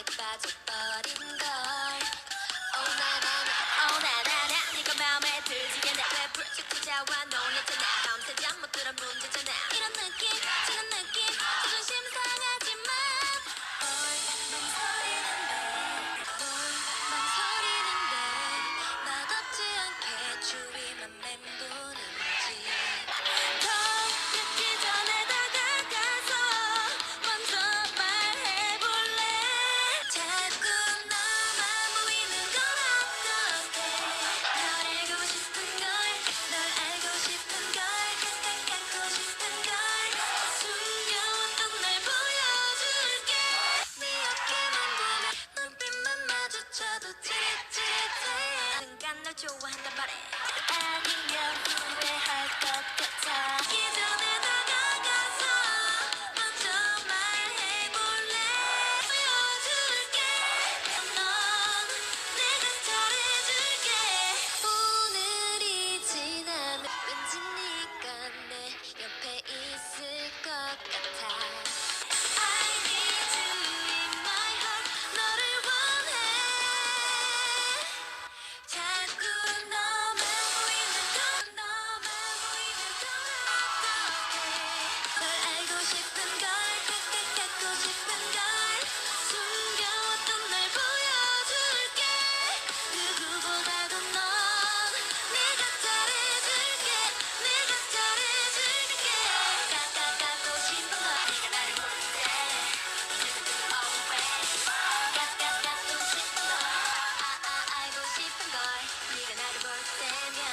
사랑에 빠져버린 걸. Oh, 오나나나 오나나나 oh, 네가 마음에 들지 않아 왜 불쑥 찾아와 너네 전화 밤새 잠못 들어 문제잖아. 이런 느낌. time. understand, yeah.